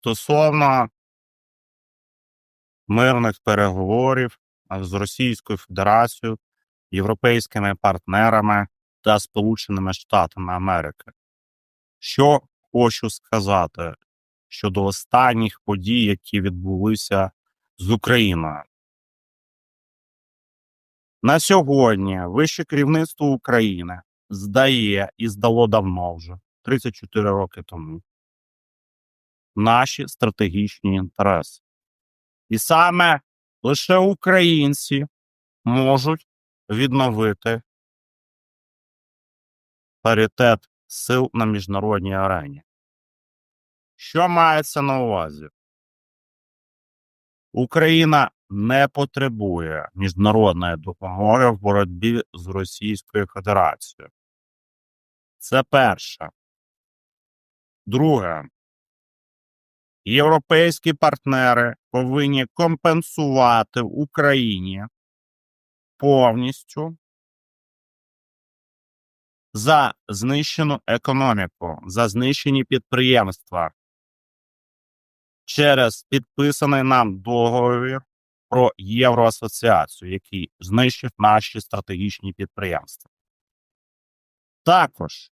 стосовно мирних переговорів з Російською Федерацією, європейськими партнерами та Сполученими Штатами Америки. Що хочу сказати щодо останніх подій, які відбулися з Україною. На сьогодні вище керівництво України здає і здало давно вже 34 роки тому наші стратегічні інтереси. І саме лише українці можуть відновити паритет сил на міжнародній арені. Що мається на увазі? Україна не потребує міжнародної допомоги в боротьбі з Російською Федерацією. Це перше. Друге. Європейські партнери повинні компенсувати Україні повністю за знищену економіку, за знищені підприємства через підписаний нам договір про Євроасоціацію, який знищив наші стратегічні підприємства. Також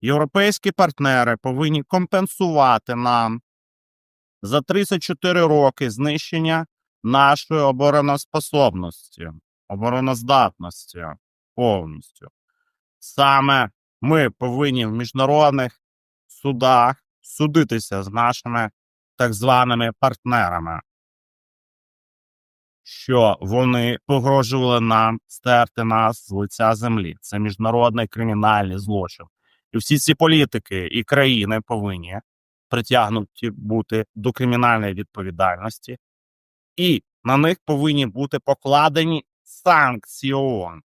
європейські партнери повинні компенсувати нам за 34 роки знищення нашої обороноспособності, обороноздатності повністю. Саме ми повинні в міжнародних судах судитися з нашими так званими партнерами, що вони погрожували нам стерти нас з лиця землі. Це міжнародний кримінальний злочин. І всі ці політики і країни повинні притягнуті бути до кримінальної відповідальності, і на них повинні бути покладені санкції ООН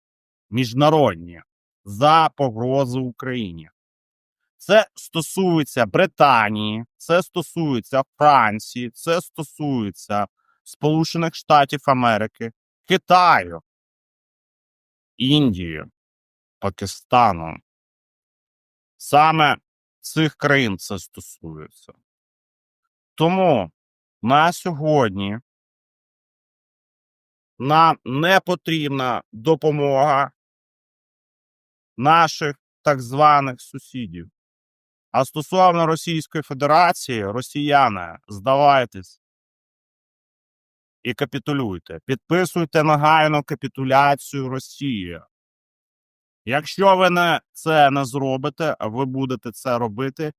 міжнародні за погрозу Україні. Це стосується Британії, це стосується Франції, це стосується Сполучених Штатів Америки, Китаю, Індії, Пакистану. Саме цих країн це стосується. Тому на сьогодні нам не потрібна допомога наших так званих сусідів. А стосовно Російської Федерації, росіяни, здавайтесь і капітулюйте. Підписуйте негайну капітуляцію Росії. Якщо ви не це не зробите, ви будете це робити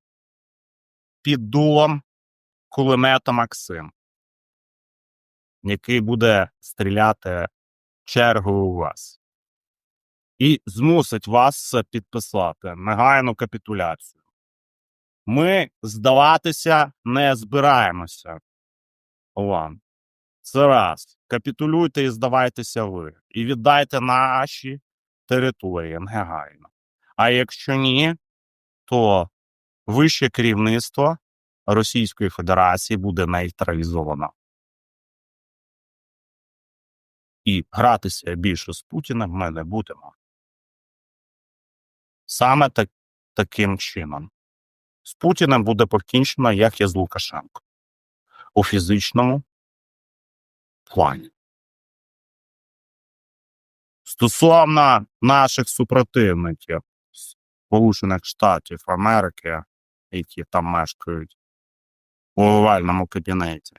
під дулом кулемета Максим, який буде стріляти чергою у вас, і змусить вас підписати негайну капітуляцію. Ми здаватися не збираємося вам. Це раз. Капітулюйте і здавайтеся ви. І віддайте наші території негайно. А якщо ні, то вище керівництво Російської Федерації буде нейтралізовано. І гратися більше з Путіним ми не будемо. Саме так, таким чином. З Путіним буде покінчено, як і з Лукашенко у фізичному плані. Стосовно наших супротивників Сполучених Штатів Америки, які там мешкають у овальному кабінеті,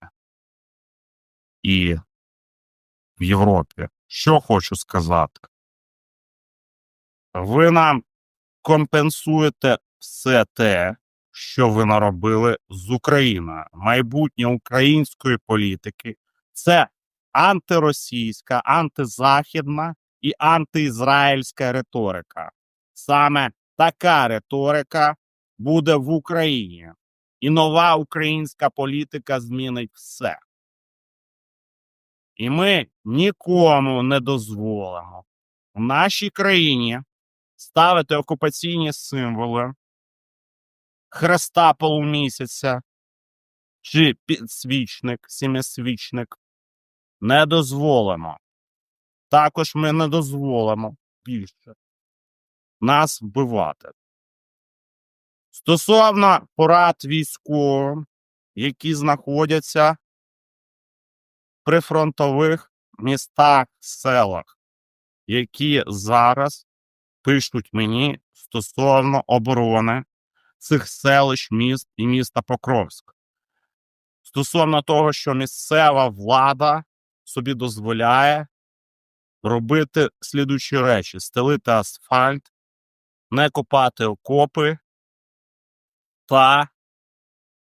і в Європі, що хочу сказати, ви нам компенсуєте все те, що ви наробили з Україною. Майбутнє української політики це антиросійська, антизахідна і антиізраїльська риторика. Саме така риторика буде в Україні, і нова українська політика змінить все. І ми нікому не дозволимо в нашій країні ставити окупаційні символи хреста полумісяця чи підсвічник, сімисвічник. Не дозволимо. Також ми не дозволимо більше нас вбивати. Стосовно порад військовим, які знаходяться в прифронтових містах, селах, які зараз пишуть мені стосовно оборони цих селищ, міст і міста Покровськ. Стосовно того, що місцева влада собі дозволяє робити слідучі речі: стелити асфальт, не копати окопи та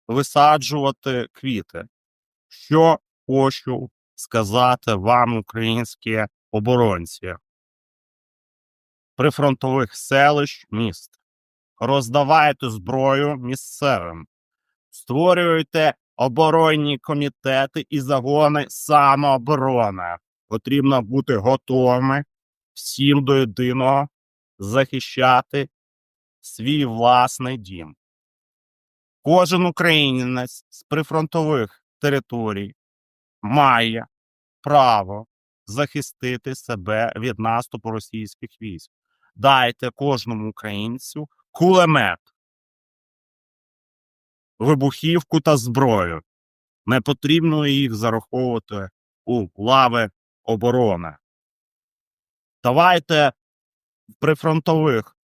висаджувати квіти. Що хочу сказати вам, українські оборонці, прифронтових селищ, міст. Роздавайте зброю місцевим, створюйте оборонні комітети і загони самооборони. Потрібно бути готовими всім до єдиного захищати свій власний дім. Кожен українець з прифронтових територій має право захистити себе від наступу російських військ. Дайте кожному українцю кулемет, вибухівку та зброю. Не потрібно їх зараховувати у лави оборони. Давайте в прифронтових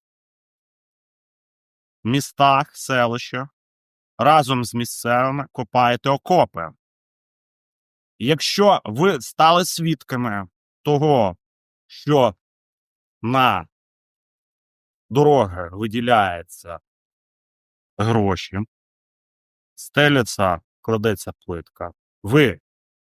містах, селищах разом з місцевими копайте окопи. Якщо ви стали свідками того, що на дороги виділяються гроші, стеляться, кладеться плитка, ви,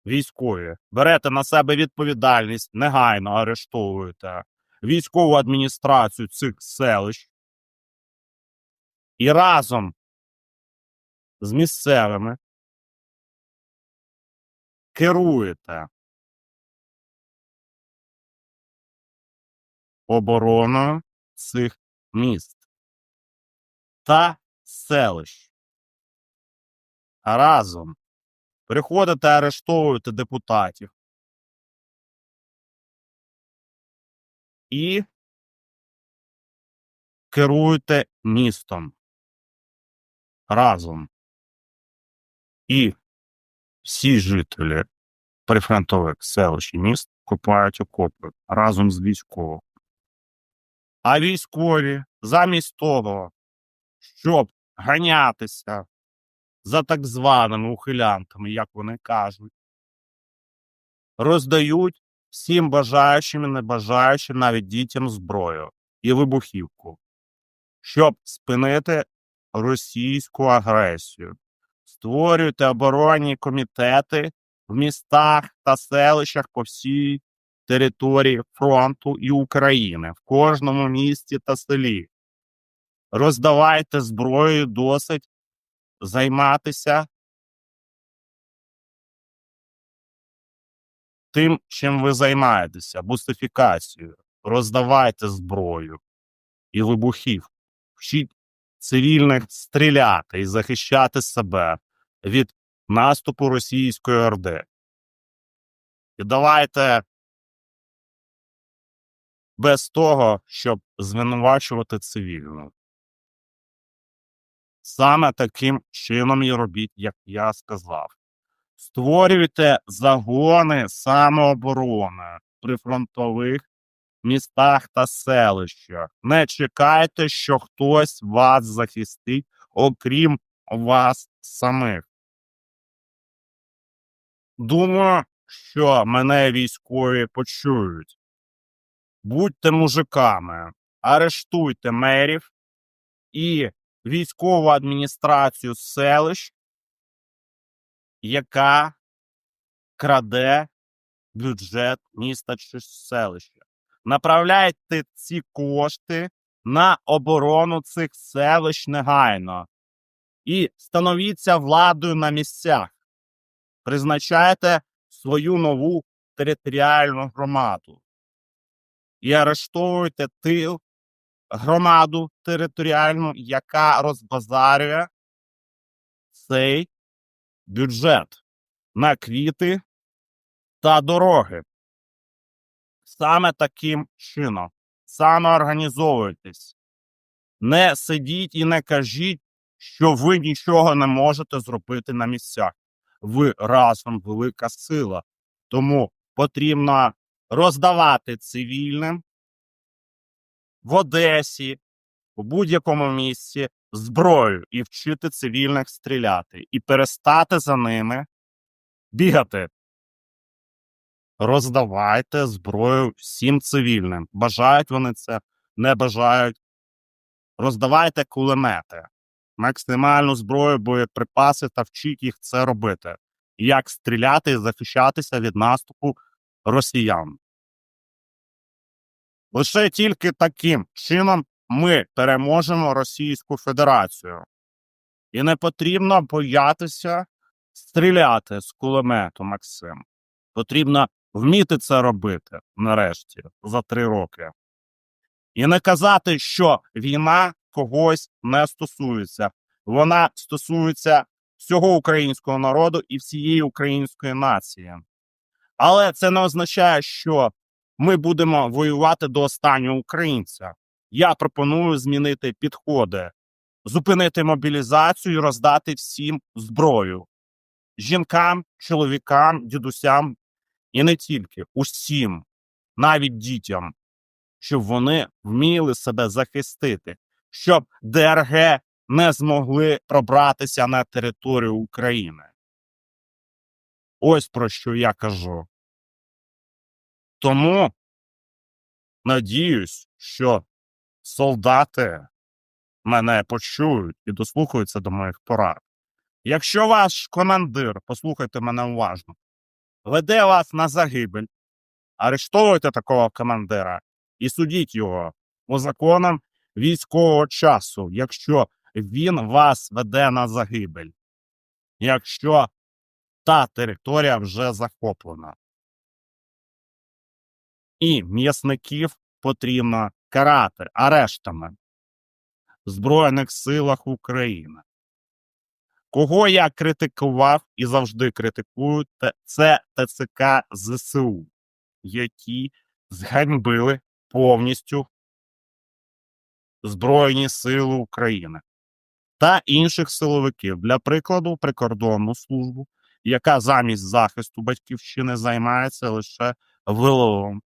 військові, берете на себе відповідальність, негайно арештовуєте військову адміністрацію цих селищ і разом з місцевими керуєте обороною цих міст та селищ. Разом приходите арештовуєте депутатів і керуєте містом разом. І всі жителі прифронтових селищ і міст купають окопи разом з військовими. А військові замість того, щоб ганятися за так званими ухилянтами, як вони кажуть, роздають всім бажаючим і небажаючим навіть дітям зброю і вибухівку, щоб спинити російську агресію. Створюйте оборонні комітети в містах та селищах по всій території фронту і України, в кожному місті та селі. Роздавайте зброю досить займатися тим, чим ви займаєтеся, бустифікацією. Роздавайте зброю і вибухів. Вчіть цивільних стріляти і захищати себе від наступу російської орди. І давайте без того, щоб звинувачувати цивільну. Саме таким чином і робіть, як я сказав. Створюйте загони самооборони при фронтових містах та селищах. Не чекайте, що хтось вас захистить, окрім вас самих. Думаю, що мене військові почують. Будьте мужиками, арештуйте мерів і військову адміністрацію селищ, яка краде бюджет міста чи селища. Направляйте ці кошти на оборону цих селищ негайно і становіться владою на місцях. Призначайте свою нову територіальну громаду і арештовуйте тил громаду територіальну, яка розбазарює цей бюджет на квіти та дороги. Саме таким чином самоорганізовуйтесь. Не сидіть і не кажіть, що ви нічого не можете зробити на місцях. Ви разом велика сила. Тому потрібно роздавати цивільним в Одесі, у будь-якому місці зброю і вчити цивільних стріляти, і перестати за ними бігати. Роздавайте зброю всім цивільним. Бажають вони це, не бажають. Роздавайте кулемети, максимальну зброю, боєприпаси та вчіть їх це робити. Як стріляти і захищатися від наступу росіян. Лише тільки таким чином ми переможемо Російську Федерацію. І не потрібно боятися стріляти з кулемету, Максим. Потрібно вміти це робити нарешті за три роки. І не казати, що війна когось не стосується. Вона стосується всього українського народу і всієї української нації. Але це не означає, що ми будемо воювати до останнього українця. Я пропоную змінити підходи, зупинити мобілізацію і роздати всім зброю жінкам, чоловікам, дідусям і не тільки усім, навіть дітям, щоб вони вміли себе захистити, щоб ДРГ не змогли пробратися на територію України. Ось про що я кажу. Тому надіюсь, що солдати мене почують і дослухаються до моїх порад. Якщо ваш командир, послухайте мене уважно, веде вас на загибель, арештовуйте такого командира і судіть його по законам військового часу, якщо він вас веде на загибель, якщо та територія вже захоплена. І м'ясників потрібно карати арештами в Збройних силах України. Кого я критикував і завжди критикую, це ТЦК ЗСУ, які зганьбили повністю Збройні Сили України та інших силовиків, для прикладу, прикордонну службу, яка замість захисту батьківщини займається лише виловом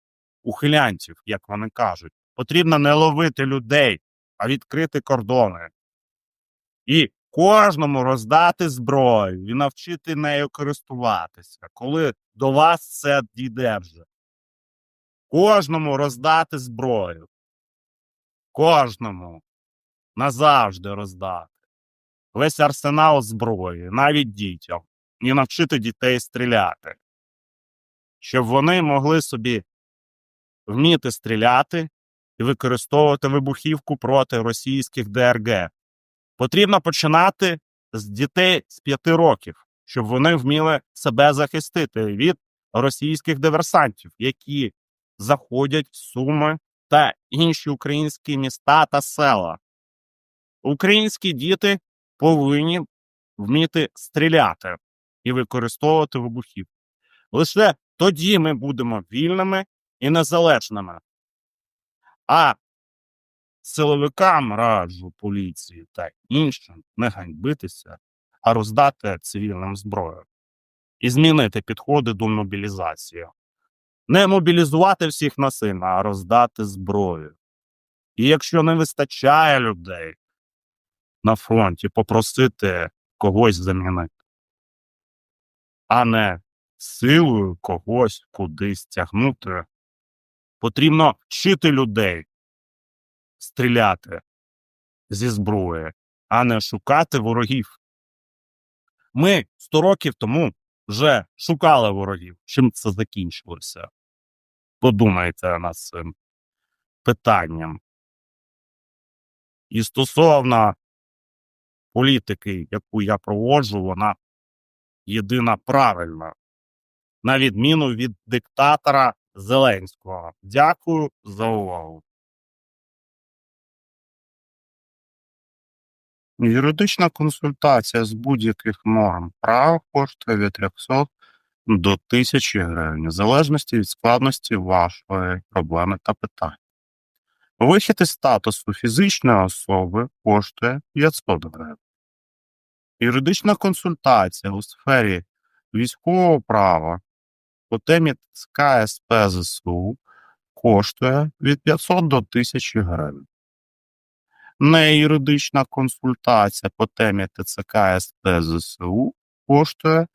ухилянців, як вони кажуть. Потрібно не ловити людей, а відкрити кордони. І кожному роздати зброю і навчити нею користуватися, коли до вас це дійде вже. Кожному роздати зброю. Кожному назавжди роздати. Весь арсенал зброї, навіть дітям, і навчити дітей стріляти, щоб вони могли собі вміти стріляти і використовувати вибухівку проти російських ДРГ. Потрібно починати з дітей з п'яти років, щоб вони вміли себе захистити від російських диверсантів, які заходять в Суми та інші українські міста та села. Українські діти повинні вміти стріляти і використовувати вибухівку. Лише тоді ми будемо вільними і незалежними. А силовикам раджу поліції та іншим не ганьбитися, а роздати цивільним зброю і змінити підходи до мобілізації. Не мобілізувати всіх насильно, а роздати зброю. І якщо не вистачає людей на фронті, попросити когось замінити, а не силою когось кудись тягнути. Потрібно вчити людей стріляти зі зброї, а не шукати ворогів. Ми 100 років тому вже шукали ворогів. Чим це закінчилося? Подумайте над цим питанням. І стосовно політики, яку я проводжу, вона єдина правильна, на відміну від диктатора Зеленського. Дякую за увагу. Юридична консультація з будь-яких норм права коштує від 300 до 1000 гривень, в залежності від складності вашої проблеми та питань. Вихід із статусу фізичної особи коштує 500 гривень. Юридична консультація у сфері військового права по темі СП ЗСУ коштує від 500 до 1000 гривень. Неюридична консультація по темі ТЦК СП ЗСУ коштує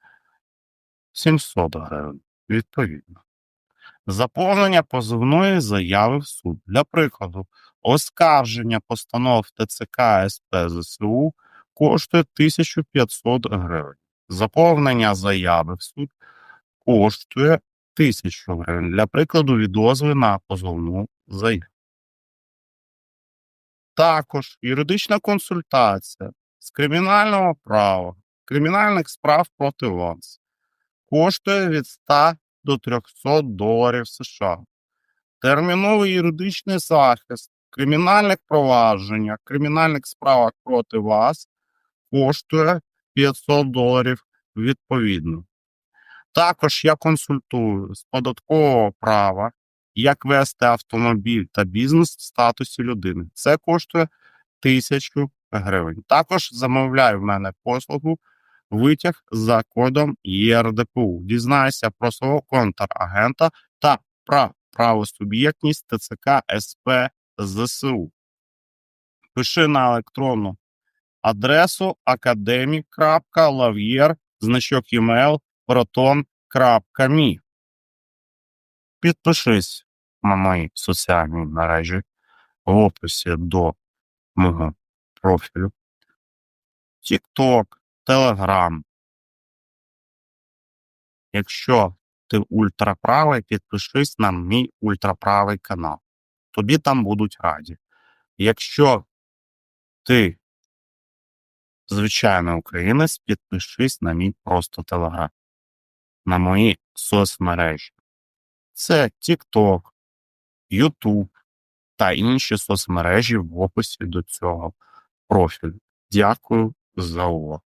700 гривень, відповідно. Заповнення позовної заяви в суд. Для прикладу, оскарження постанов ТЦК СП ЗСУ коштує 1500 гривень. Заповнення заяви в суд коштує 1000 гривень. Для прикладу, відозви на позовну заяву. Також юридична консультація з кримінального права, кримінальних справ проти вас коштує від 100 до 300 доларів США. Терміновий юридичний захист в кримінальних провадженнях, кримінальних справах проти вас коштує 500 доларів відповідно. Також я консультую з податкового права, як вести автомобіль та бізнес в статусі людини. Це коштує 1000 гривень. Також замовляю в мене послугу витяг за кодом ЄРДПУ. Дізнайся про свого контрагента та про правосуб'єктність ТЦК СП ЗСУ. Пиши на електронну адресу academic.lavier, значок email proton.me. Підпишись на мої соціальні мережі в описі до мого профілю. TikTok, Telegram. Якщо ти ультраправий, підпишись на мій ультраправий канал. Тобі там будуть раді. Якщо ти звичайний українець, підпишись на мій просто телеграм, на мої соцмережі. Це TikTok, YouTube та інші соцмережі в описі до цього профілю. Дякую за увагу.